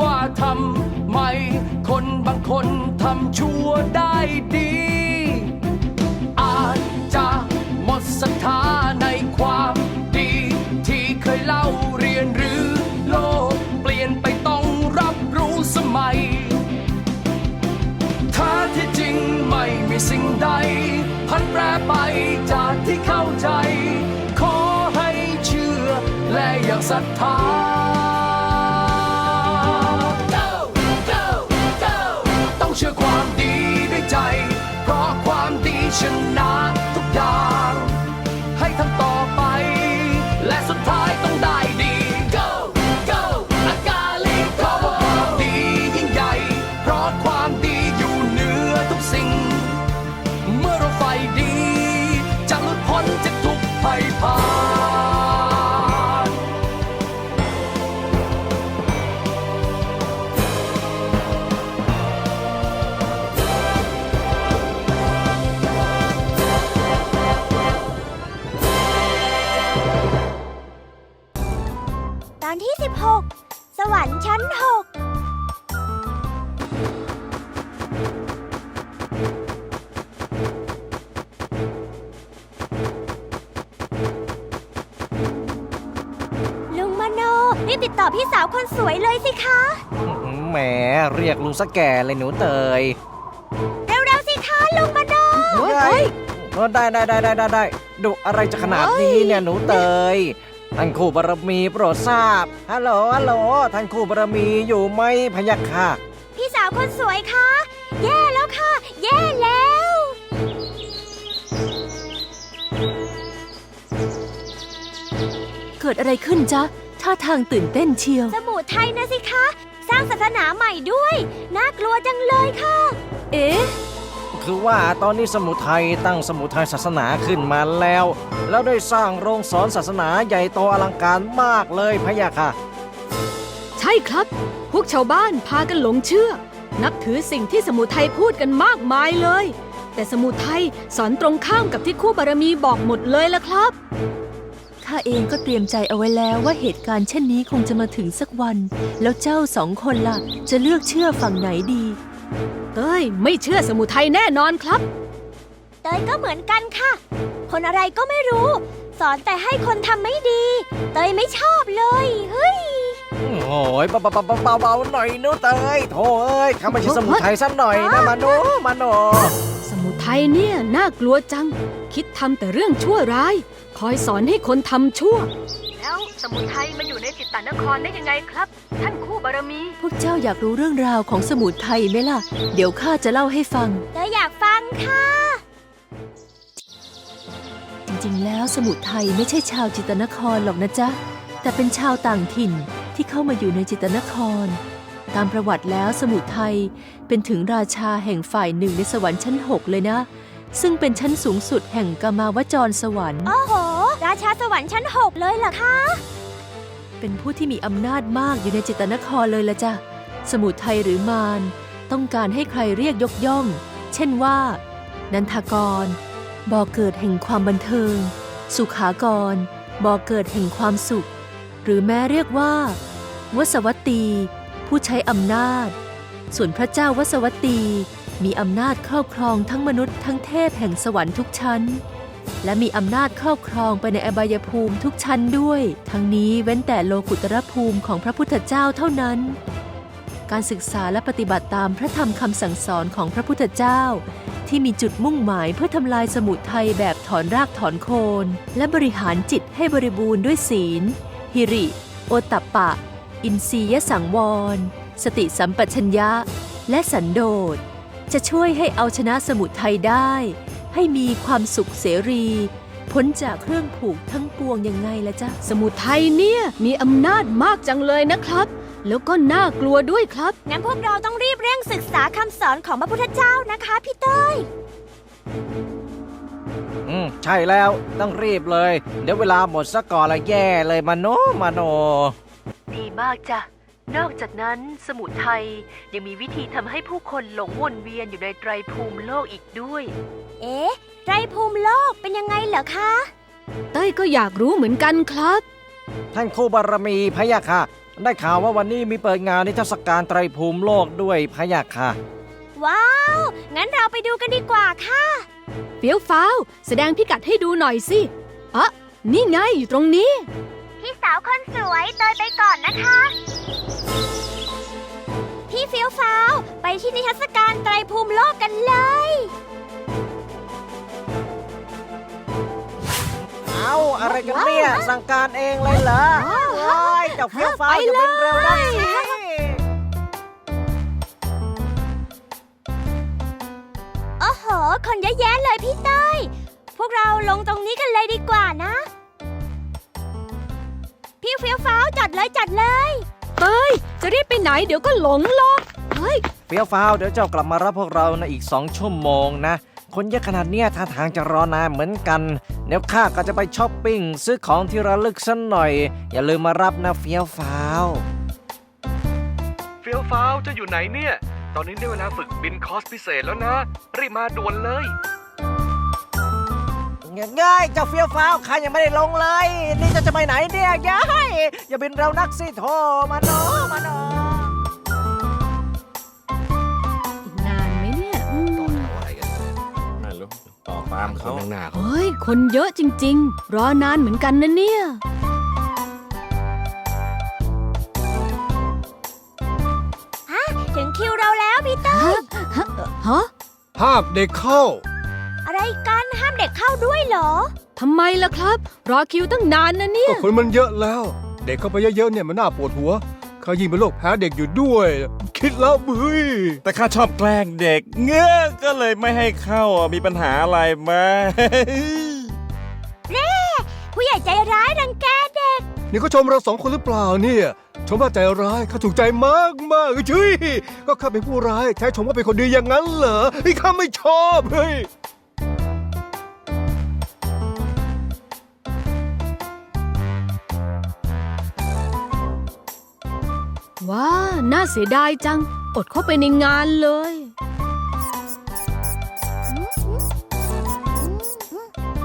ว่าทำไม คนบางคนทำชั่วได้ดี อาจจะหมดศรัทธาในความดี ที่เคยเล่าเรียนหรือโลกเปลี่ยนไปต้องรับรู้สมัยถ้าที่จริงไม่มีสิ่งใด พันแปรไปจากที่เข้าใจ ขอให้เชื่อและอยางศรัทธา ดี สวรรค์ชั้น6ลุงมโนรีบติดต่อพี่สาวคนสวยเลยสิคะ แหมเรียกลุงสะแก่เลยหนูเตยเร็วๆสิคะลุงมโนเฮ้ย เออได้ได้ได้ได้ได้ได้ดุอะไรจะขนาดนี้เนี่ยหนูเตย ท่านคู่บารมีโปรดทราบ ฮัลโหล ฮัลโหล ท่านคู่บารมีอยู่ไหมพะยักค่ะ พี่สาวคนสวยคะ แย่แล้วค่ะ แย่แล้ว เกิดอะไรขึ้นจ๊ะ ท่าทางตื่นเต้นเชียว สมุไทยนะสิคะ สร้างศาสนาใหม่ด้วย น่ากลัวจังเลยค่ะ เอ๊ะ คือว่าตอนนี้สมุทัยตั้งสมุทัยศาสนาขึ้นมาแล้ว แล้วได้สร้างโรงสอนศาสนาใหญ่โตอลังการมากเลยพะยะค่ะ ใช่ครับ พวกชาวบ้านพากันหลงเชื่อ นับถือสิ่งที่สมุทัยพูดกันมากมายเลย แต่สมุทัยสอนตรงข้ามกับที่คู่บารมีบอกหมดเลยละครับข้าเองก็เตรียมใจเอาไว้แล้วว่าเหตุการณ์เช่นนี้คงจะมาถึงสักวัน แล้วเจ้าสองคนล่ะจะเลือกเชื่อฝั่งไหนดี เต้ยไม่เชื่อสมุทัยแน่นอนครับ เตยก็เหมือนกันค่ะ คนอะไรก็ไม่รู้ สอนแต่ให้คนทำไม่ดี เตยไม่ชอบเลย เฮ้ย โอ้โอ้ยเบาเบาเบาเบาเบาหน่อยหนูเตยโธ่เอ้ยข้าไม่ใช่สมุนไพรสักหน่อยนะมาโนมาโนสมุทัยเนี่ยน่ากลัวจัง คิดทำแต่เรื่องชั่วร้าย คอยสอนให้คนทำชั่ว แล้วสมุทัยมาอยู่ในจิตตนครได้ยังไงครับ ท่านคู่บารมี พวกเจ้าอยากรู้เรื่องราวของสมุทรไทยไหมล่ะ เดี๋ยวข้าจะเล่าให้ฟังเธออยากฟังค่ะ จริงๆ แล้วสมุทรไทยไม่ใช่ชาวจิตรนครหรอกนะจ๊ะ แต่เป็นชาวต่างถิ่นที่เข้ามาอยู่ในจิตรนคร ตามประวัติแล้วสมุทรไทยเป็นถึงราชาแห่งฝ่ายหนึ่งในสวรรค์ชั้นหกเลยนะ ซึ่งเป็นชั้นสูงสุดแห่งกามาวจรสวรรค์ โอ้โห ราชาสวรรค์ชั้นหกเลยเหรอคะ เป็นผู้ที่มีอำนาจมากอยู่ในจิตรนครเลยละจ้ะ สมุทรไทยหรือมารต้องการให้ใครเรียกยกย่อง เช่นว่า นันทากร บ่อเกิดแห่งความบันเทิง สุขากร บ่อเกิดแห่งความสุข หรือแม้เรียกว่าวสวัตตี ผู้ใช้อำนาจ ส่วนพระเจ้าวสวัตตีมีอำนาจครอบครองทั้งมนุษย์ทั้งเทพแห่งสวรรค์ทุกชั้น และมีอำนาจครอบครองไปในอบายภูมิทุกชั้นด้วย ทั้งนี้เว้นแต่โลกุตรภูมิของพระพุทธเจ้าเท่านั้น การศึกษาและปฏิบัติตามพระธรรมคำสั่งสอนของพระพุทธเจ้า ที่มีจุดมุ่งหมายเพื่อทำลายสมุทัยแบบถอนรากถอนโคน และบริหารจิตให้บริบูรณ์ด้วยศีล หิริ โอตตัปปะ อินทรียสังวร สติสัมปชัญญะ และสันโดษจะช่วยให้เอาชนะสมุทัยได้ ให้มีความสุขเสรีพ้นจากเครื่องผูกทั้งปวงยังไงละจ๊ะ สมุทัยเนี่ยมีอำนาจมากจังเลยนะครับ แล้วก็น่ากลัวด้วยครับ งั้นพวกเราต้องรีบเร่งศึกษาคำสอนของพระพุทธเจ้านะคะพี่เต้ย อืมใช่แล้วต้องรีบเลย เดี๋ยวเวลาหมดซะก่อนละแย่เลยมาโนมาโน ดีมากจ้ะ นอกจากนั้นสมุทัยยังมีวิธีทำให้ผู้คนหลงวนเวียนอยู่ในไตรภูมิโลกอีกด้วย เอ๊ะไตรภูมิโลกเป็นยังไงเหรอคะเต้ยก็อยากรู้เหมือนกันครับ ท่านครูบารมีพะยะค่ะ ได้ข่าวว่าวันนี้มีเปิดงานนิทรรศการไตรภูมิโลกด้วยพะยะค่ะ ว้าว งั้นเราไปดูกันดีกว่าค่ะ เฟี้ยวฟ้าว แสดงพิกัดให้ดูหน่อยสิ อะ นี่ไงอยู่ตรงนี้ พี่สาวคนสวยเตยไปก่อนนะคะ พี่เฟี้ยวฟ้าวไปที่นิทรรศการไตรภูมิโลกกันเลย เอาอะไรกันเนี่ย สั่งการเองเลยเหรอว้ายเจ้าเฟี้ยวฟ้าวอย่าเป็นเร็วนะสิโอ้โห คนเยอะแยะเลยพี่เต้ย พวกเราลงตรงนี้กันเลยดีกว่านะ พี่เฟี้ยวฟ้าวจัดเลยจัดเลยเต้ย จะรีบไปไหนเดี๋ยวก็หลงหรอกเฮ้ย เฟี้ยวฟ้าวเดี๋ยวเจ้ากลับมารับพวกเราในอีกสองชั่วโมงนะ คนเยอะขนาดเนี้ยท่าทางจะรอนานเหมือนกัน เดี๋ยวข้าก็จะไปช้อปปิ้งซื้อของที่ระลึกสักหน่อย อย่าลืมมารับนะเฟี้ยวฟ้าว เฟี้ยวฟ้าวจะอยู่ไหนเนี่ย ตอนนี้ได้เวลาฝึกบินคอร์สพิเศษแล้วนะ รีบมาด่วนเลย ง่ายเจ้าเฟี้ยวฟ้าวข้ายังไม่ได้ลงเลย นี่จะจะไปไหนเนี่ยย้ายอย่าบินเร็วนักสิโทมาโนมาโนอีกนานไหมเนี่ยอืมไม่รู้ต่อตามเขาข้างหน้าเขาเฮ้ย คนเยอะจริง ๆ รอนานเหมือนกันนะเนี่ย ถึงคิวเราแล้วพี่เต้ยฮะห้ามเด็กเข้าอะไร กันห้ามเด็กเข้าด้วยเหรอ ทำไมล่ะครับ รอคิวตั้งนานนะเนี่ก็ยคนมันเยอะแล้ว เด็กเข้าไปเยอะๆเนี่ยมันน่าปวดหัวข้ายิ่งเป็นโรคแพ้เด็กอยู่ด้วย คิดแล้วบุ้ยแต่ข้าชอบแกล้งเด็ก เงี้ยก็เลยไม่ให้เข้าอะมีปัญหาอะไรไหมาผู้ใหญ่ใจร้ายรังแกเด็ก นี่เขาชมเราสองคนหรือเปล่าเนี่ยชมว่าใจร้ายข้าถูกใจมากมากๆเฮ้ยก็ข้าเป็นผู้ร้ายใช้ชมว่าเป็นคนดีอย่างนั้นเหรอไอ้ยข้าไม่ชอบเฮ้ย ว้า น่าเสียดายจัง อดเข้าไปในงานเลย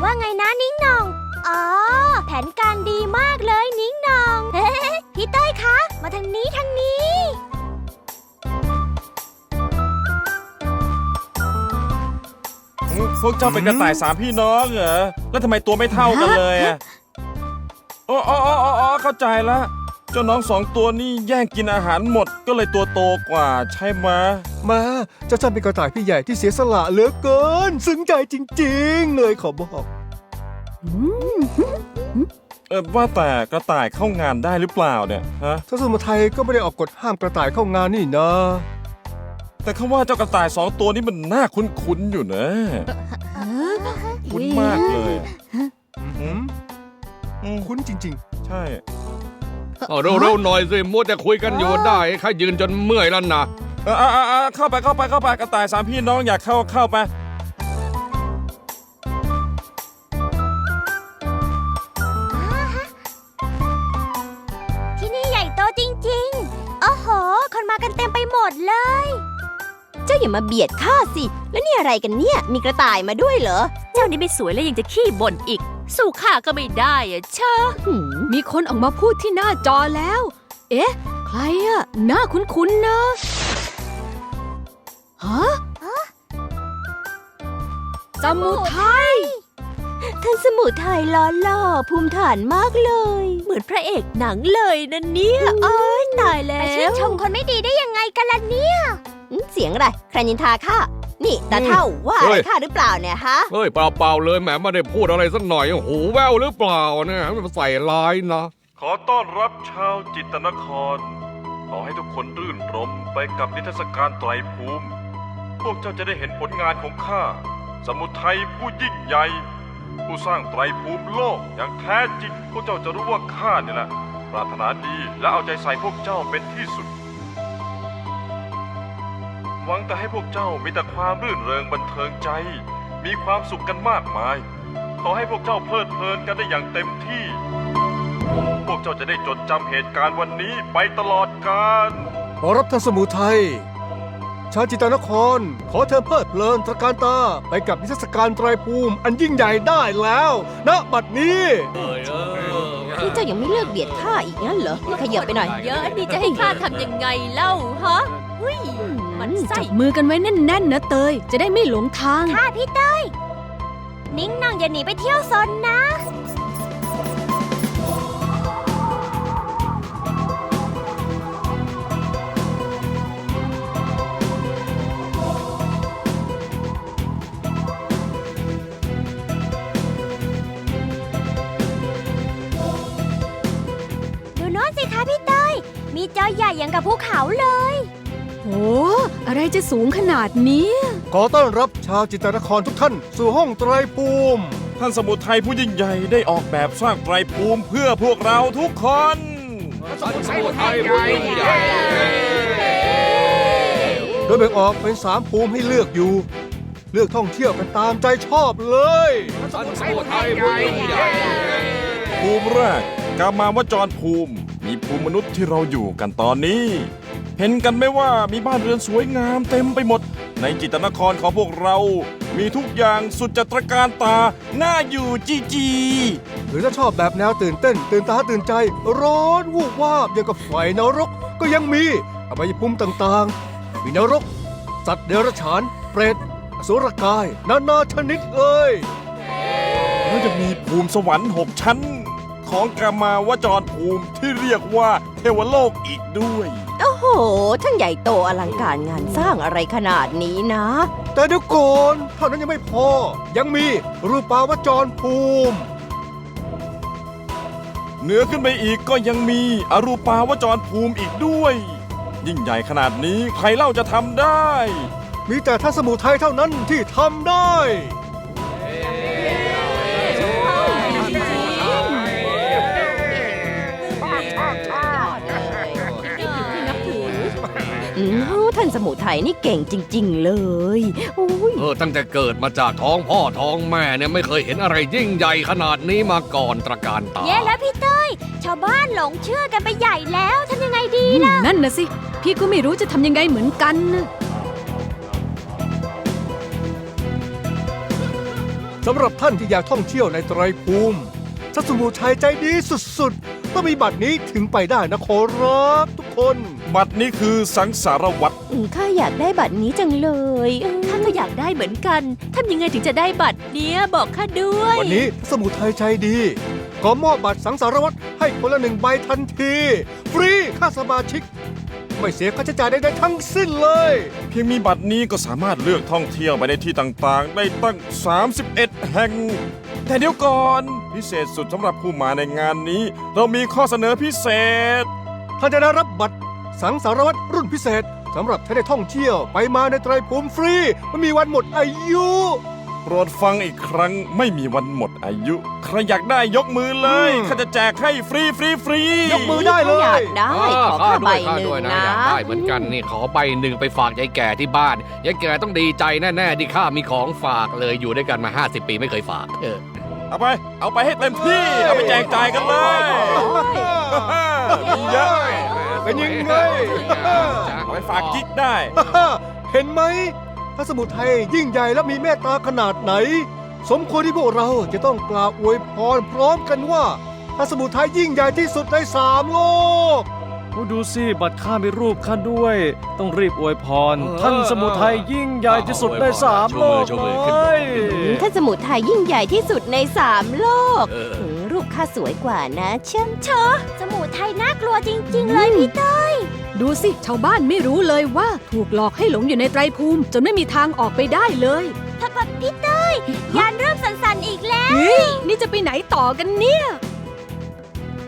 ว่าไงนะนิ้งหนอง อ๋อ แผนการดีมากเลยนิ้งหนอง พี่เต้ยคะ มาทางนี้ทางนี้ พวกเจ้าเป็นกระต่ายสามพี่น้องเหรอ แล้วทำไมตัวไม่เท่ากันเลยอะอ๋ออ๋ออ๋ออ๋อเข้าใจละ เจ้าน้องสองตัวนี่แย่งกินอาหารหมดก็เลยตัวโตกว่าใช่ไหมะมาเจ้าจ้ำเป็นกระต่ายพี่ใหญ่ที่เสียสละเหลือเกิน ซึ้งใจจริงๆ เลยขอบอก เออว่าแต่กระต่ายเข้างานได้หรือเปล่าเนี่ยฮะถ้าสมุทัยก็ไม่ได้ออกกฎห้ามกระต่ายเข้างานนี่นะ แต่เขาว่าเจ้ากระต่ายสองตัวนี้มันน่าคุ้นๆอยู่นะคุ้นมากเลยอะอืมอืมคุ้นจริง ใช่ เอาเร็วๆหน่อยสิมัวแต่คุยกันอยู่ได้ข้ายืนจนเมื่อยแล้วนะเออเออเออเออเข้าไปเข้าไปเข้าไปกระต่ายสามพี่น้องอยากเข้าเข้าไปที่นี่ใหญ่โตจริงๆ โอ้โห คนมากันเต็มไปหมดเลย เจ้าอย่ามาเบียดข้าสิ แล้วนี่อะไรกันเนี่ย มีกระต่ายมาด้วยเหรอ เจ้านี่ไม่สวยแล้วยังจะขี้บ่นอีก สู้ข้าก็ไม่ได้อะเชอะหืมมีคนออกมาพูดที่หน้าจอแล้ว เอ๊ะ ใครอะหน้าคุ้นๆนะ ฮะสมุทัยท่านสมุทัยล้อล่อภูมิฐานมากเลย เหมือนพระเอกหนังเลยนะเนี่ยเอ้ยตายแล้ไปชื่นวชมคนไม่ดีได้ยังไงกันล่ะเนี่ย อืมเสียงอะไร ใครนินทาข้า นี่ตาเท่าว่าอะไรเฮ้ยข้าหรือเปล่าเนี่ยฮะเฮ้ยเปล่าๆเลยแหมไม่ได้พูดอะไรสักหน่อยหูแววหรือเปล่าเนี่ยมันใส่ร้ายนะ ขอต้อนรับชาวจิตรนคร ขอให้ทุกคนรื่นรมไปกับนิทรรศการไตรภูมิ พวกเจ้าจะได้เห็นผลงานของข้า สมุทัยผู้ยิ่งใหญ่ ผู้สร้างไตรภูมิโลกอย่างแท้จริง พวกเจ้าจะรู้ว่าข้าเนี่ยแหละปรารถนาดีและเอาใจใส่พวกเจ้าเป็นที่สุด หวังแต่ให้พวกเจ้ามีแต่ความรื่นเริงบันเทิงใจ มีความสุขกันมากมาย ขอให้พวกเจ้าเพลิดเพลินกันได้อย่างเต็มที่ พวกเจ้าจะได้จดจำเหตุการณ์วันนี้ไปตลอดกาลๆขอรับท่านสมุทัยชาวจิตรนคร ขอเธอเพลิดเพลินตระการตา ไปกับนิทรรศการไตรภูมิ อันยิ่งใหญ่ได้แล้วณบัดนี้นี่เจ้ายังไม่เลิกเบียดข้าอีกงั้นเหรอนี่ขยับไปหน่อย เยอะนี่จะให้ข้าทำยังไงเล่าฮะเฮ้ย มันไส้จับมือกันไว้แน่นๆนะเตย จะได้ไม่หลงทาง ค่ะพี่เต้ยนิ้งนองอย่าหนีไปเที่ยวซนนะ ดูโน้นสิคะพี่เต้ยมีจอใหญ่อย่างกับภูเขาเลย โอ้อะไรจะสูงขนาดนี้ ขอต้อนรับชาวจิตรนครทุกท่าน สู่ห้องไตรภูมิ ท่านสมุทัยผู้ยิ่งใหญ่ได้ออกแบบสร้างไตรภูมิเพื่อพวกเราทุกคนโดยแบ่งออกเป็นสามภูมิให้เลือกอยู่ เลือกท่องเที่ยวกันตามใจชอบเลยภูมิแรกกามาวจรภูมิ มีภูมิมนุษย์ที่เราอยู่กันตอนนี้ เห็นกันไหมว่ามีบ้านเรือนสวยงามเต็มไปหมด ในจิตรนครของพวกเรา มีทุกอย่างสุดจัตรการตาน่าอยู่จีจีหรือถ้าชอบแบบแนวตื่นเต้น ตื่นตาตื่นใจ ร้อนวูบวาบอย่างกับไฟนรกก็ยังมีอบายภูมิต่างๆ มีนรก สัตว์เดรัจฉาน เปรตอสุรกาย นานาชนิดเลยแล้วจะมีภูมิสวรรค์หกชั้น ของกามาวจรภูมิที่เรียกว่าเทวโลกอีกด้วย โอ้โห ทั้งใหญ่โตอลังการงานสร้างอะไรขนาดนี้นะ แต่เดี๋ยวก่อนเท่านั้นยังไม่พอ ยังมีรูปาวจรภูมิ เหนือขึ้นไปอีกก็ยังมีอรูปาวจรภูมิอีกด้วย ยิ่งใหญ่ขนาดนี้ใครเล่าจะทำได้ มีแต่ท่านสมุทัยเท่านั้นที่ทำได้ สมุทัยนี่เก่งจริง ๆ เลยอุ้ยเออตั้งแต่เกิดมาจากท้องพ่อท้องแม่เนี่ยไม่เคยเห็นอะไรยิ่งใหญ่ขนาดนี้มาก่อนตระการตาเย้แล้วพี่เต้ย ชาวบ้านหลงเชื่อกันไปใหญ่แล้วทำยังไงดีอืมล่ะ นั่นนะสิ พี่ก็ไม่รู้จะทำยังไงเหมือนกันนะสำหรับท่านที่อยากท่องเที่ยวในไตรภูมิทัศมุชัยใจดีสุดๆ ต้องมีบัตรนี้ถึงไปได้นะขอรับทุกคน บัตรนี้คือสังสารวัตรอืมข้าอยากได้บัตรนี้จังเลยเออข้าก็อยากได้เหมือนกันทำยังไงถึงจะได้บัตรเนี้ยบอกข้าด้วย วันนี้ทัศมุชัยใจดี ก็มอบบัตรสังสารวัตรให้คนละหนึ่งใบทันที ฟรีค่าสมาชิก ไม่เสียค่าใช้จ่ายใดๆทั้งสิ้นเลย เพียงมีบัตรนี้ก็สามารถเลือกท่องเที่ยวไปในที่ต่างๆ ได้ตั้ง 31 แห่ง แต่เดี๋ยวก่อน พิเศษสุดสำหรับผู้มาในงานนี้ เรามีข้อเสนอพิเศษ ท่านจะได้รับบัตรสังสารวัตรรุ่นพิเศษสำหรับใช้ในท่องเที่ยวไปมาในไตรภูมิฟรีไม่มีวันหมดอายุ รดฟังอีกครั้งไม่มีวันหมดอายุ ใครอยากได้ยกมือเลยอืมข้าจะแจกให้ฟรีฟรีฟรียกมือได้เลอยายกได้ขอข้าค่าด้ใบวยหข้านึ่งด้วยนะนะ อยากได้เหมือนกันนี่ขอใบหนึ่งไปฝากยายแก่ที่บ้านยายแก่ต้องดีใจแน่ๆที่ข้ามีของฝากเลยอยู่ด้วยกันมา 50 ปีไม่เคยฝากเออเอาไป เอาไปให้เต็มที่ เอาไปแจกจ่ายกันเลยมีเยอะเป็นยังไง เอาไปฝากกิ๊กได้ เห็นไหมพ ระสมุทัยยิ่งใหญ่และมีเมตตาขนาดไหน สมควรที่พวกเราจะต้องกล่าวอวยพรพร้อมกันว่าพระสมุทัยยิ่งใหญ่ที่สุดในสามโลกดูสิบัตรข้ามีรูปข้าด้วย ต้องรีบอวยพร ท่านสมุทัยยิ่งใหญ่ที่สุดในสามโลกชูมือเลชูมือขึ้นยท่านสมุทรไทยยิ่งใหญ่ที่สุดในสามโลกเออหือรูปข้าสวยกว่านะเช่มเชอะสมุทรไทยน่ากลัวจริง ๆ เลยพี่เต้ย ดูสิ ชาวบ้านไม่รู้เลยว่า ถูกหลอกให้หลงอยู่ในไตรภูมิ จนไม่มีทางออกไปได้เลยพะพะพี่เต้ยยานเริ่มสั่นๆอีกแล้วเฮ้ยนี่จะไปไหนต่อกันเนี่ย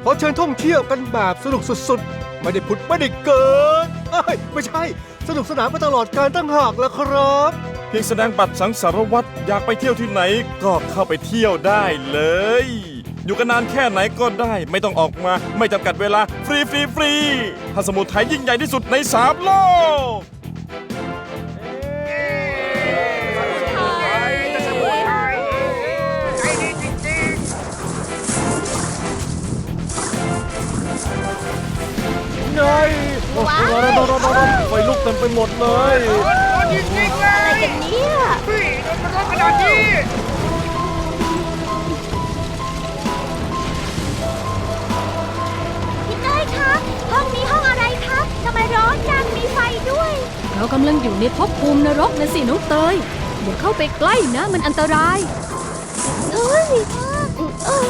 ขอเชิญท่องเที่ยวกันแบบสนุกสุดๆ ไม่ได้ผุดไม่ได้เกิดเอ้ยไม่ใช่ สนุกสนานไปตลอดการตั้งหากแล้วครับ เพียงแสดงบัตรสังสารวัตรอยากไปเที่ยวที่ไหนก็เข้าไปเที่ยวได้เลย อยู่กันนานแค่ไหนก็ได้ ไม่ต้องออกมาไม่จำกัดเวลาฟรีฟรีฟรีถ้าสมุทรไทยยิ่งใหญ่ที่สุดในสามโลก ไงโอ้โหไฟลุกเต็มไปหมดเลยอะไรกันเนี่ยพี่ เรากำลังอยู่ในภพภูมินรกนะสิน้องเตยอย่าเข้าไปใกล้นะมันอันตรายเอ้ยเอ้ย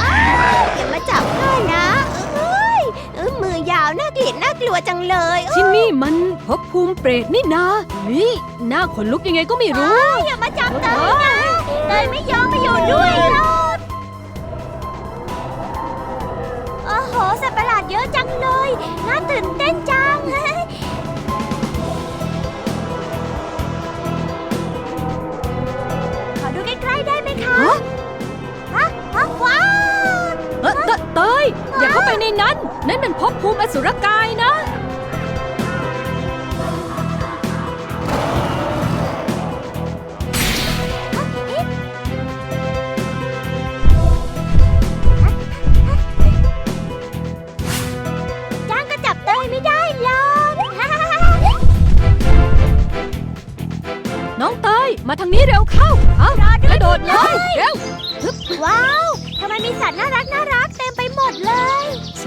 อ้าวอย่ามาจับข้านะเอ้ยเออมือยาวน่าเกลียดน่ากลัวจังเลยที่นี่มันภพภูมิเปรตนี่นานี่หน้าขนลุกยังไงก็ไม่รู้ อย่ามาจับเตยนะเตยไม่ยอมมาอยู่ด้วยหรอก เยอะจังเลย น่าตื่นเต้นจัง ขอดูใกล้ ๆ ได้ไหมคะฮะ ฮะฮะว้าว เออเตเตยอย่าเข้าไปในนั้น นั่นมันภพภูมิอสุรกายนะ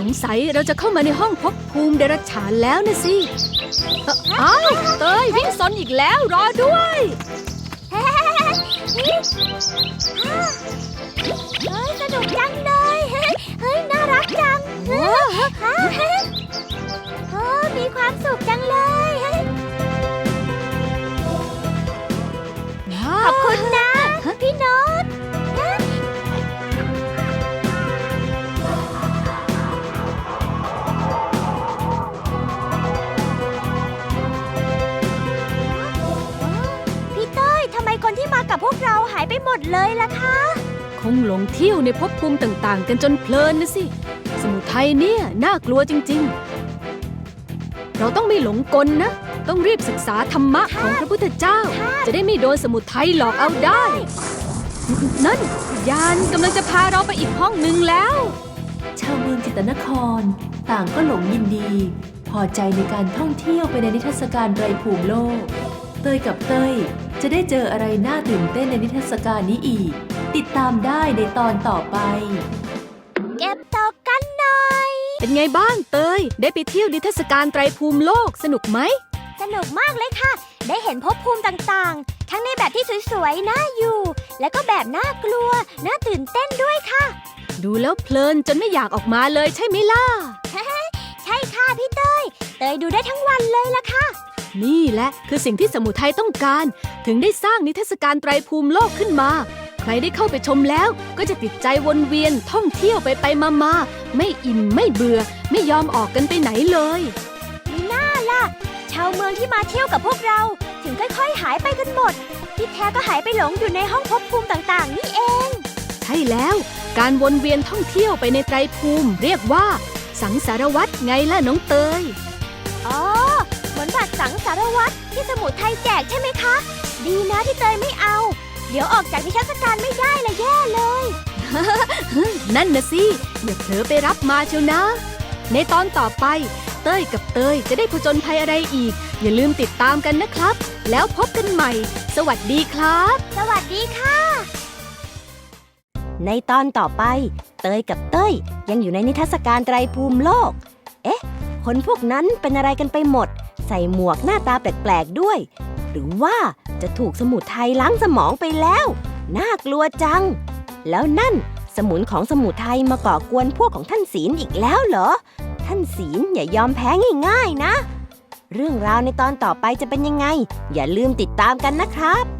สงสัยเราจะเข้ามาในห้องภพภูมิเดรัจฉานแล้วนะสิเอ่ออ้าวเตยวิ่งซนอีกแล้วรอด้วยเฮ้ยสนุกจังเลยเฮ้ยน่ารักจังเฮ้ยโอ้มีความสุขจังเลย เลยล่ะคะ คงหลงเที่ยวในภพภูมิต่างๆ กันจนเพลินนะสิ สมุทัยเนี่ยน่ากลัวจริง ๆ เราต้องไม่หลงกลนะ ต้องรีบศึกษาธรรมะของพระพุทธเจ้า จะได้ไม่โดนสมุทัยหลอกเอาได้ นั่นยานกำลังจะพาเราไปอีกห้องหนึ่งแล้ว ชาวเมืองจิตรนคร ต่างก็หลงยินดี พอใจในการท่องเที่ยวไปในนิทรรศการไตรภูมิโลก เตยกับเต้ย จะได้เจออะไรน่าตื่นเต้นในนิทรรศการนี้อีก ติดตามได้ในตอนต่อไป เก็บตกกันหน่อย เป็นไงบ้างเตย ได้ไปเที่ยวนิทรรศการไตรภูมิโลกสนุกไหม สนุกมากเลยค่ะ ได้เห็นภพภูมิต่างๆ ทั้งในแบบที่สวยๆ น่าอยู่ แล้วก็แบบน่ากลัว น่าตื่นเต้นด้วยค่ะ ดูแล้วเพลินจนไม่อยากออกมาเลยใช่ไหมล่ะ ใช่ค่ะพี่เต้ยเตยดูได้ทั้งวันเลยล่ะค่ะ นี่แหละคือสิ่งที่สมุทัยต้องการ ถึงได้สร้างนิทรรศการไตรภูมิโลกขึ้นมา ใครได้เข้าไปชมแล้วก็จะติดใจวนเวียนท่องเที่ยวไปไปมามาไม่อิ่มไม่เบื่อ ไม่ยอมออกกันไปไหนเลยมีหน้าล่ะ ชาวเมืองที่มาเที่ยวกับพวกเรา ถึงค่อยๆหายไปกันหมด ที่แท้ก็หายไปหลงอยู่ในห้องภพภูมิต่างๆ นี่เอง ใช่แล้วการวนเวียนท่องเที่ยวไปในไตรภูมิ เรียกว่า สังสารวัตรไงล่ะน้องเตย อ๋อเหมือนบัตรสังสารวัตรที่สมุทรไทยแจกใช่ไหมคะ ดีนะที่เตยไม่เอา เดี๋ยวออกจากนิทรรศการไม่ได้ละแย่เลย นั่นนะสิอย่าเผลอไปรับมาเชียวนะ ในตอนต่อไป เต้ยกับเตยจะได้ผจญภัยอะไรอีก อย่าลืมติดตามกันนะครับ แล้วพบกันใหม่ สวัสดีครับ สวัสดีค่ะ ในตอนต่อไป เตยกับเต้ยยังอยู่ในนิทรรศการไตรภูมิโลก เอ๊ะ คนพวกนั้นเป็นอะไรกันไปหมด ใส่หมวกหน้าตาแปลกๆด้วย หรือว่าจะถูกสมุทรไทยล้างสมองไปแล้ว น่ากลัวจัง แล้วนั่นสมุนของสมุทรไทยมาก่อกวนพวกของท่านศีลอีกแล้วเหรอ ท่านศีลอย่ายอมแพ้ง่ายๆนะ เรื่องราวในตอนต่อไปจะเป็นยังไง อย่าลืมติดตามกันนะครับ